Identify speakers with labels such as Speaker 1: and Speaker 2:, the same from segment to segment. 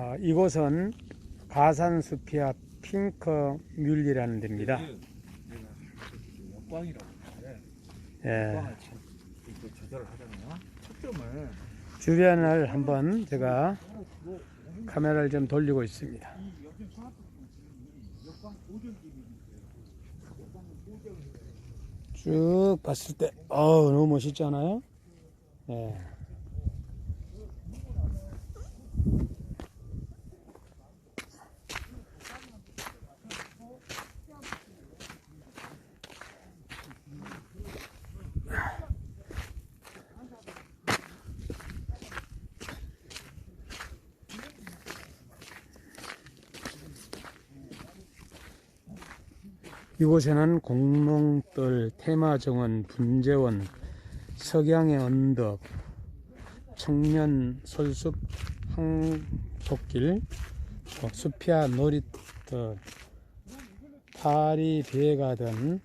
Speaker 1: 아, 이곳은 가산수피아 핑크 뮬리라는 데입니다.
Speaker 2: 역광이라고 하는데
Speaker 1: 예,
Speaker 2: 역광을 참 이렇게 조절을 하잖아요. 초점을
Speaker 1: 주변을 한번 제가 카메라를 좀 돌리고 있습니다. 쭉 봤을 때, 어우, 너무 멋있지 않아요? 예. 이곳에는 공농들, 테마정원, 분재원, 석양의 언덕, 청년 솔숲 항복길, 또 수피아 놀이터, 파리 비에가든,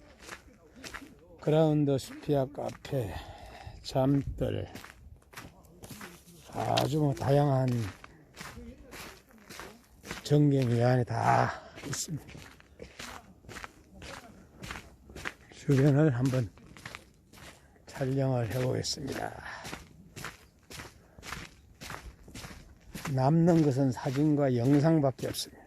Speaker 1: 그라운드 수피아 카페, 잠들, 아주 뭐 다양한 전경이 이 안에 다 있습니다. 주변을 한번 촬영을 해보겠습니다. 남는 것은 사진과 영상밖에 없습니다.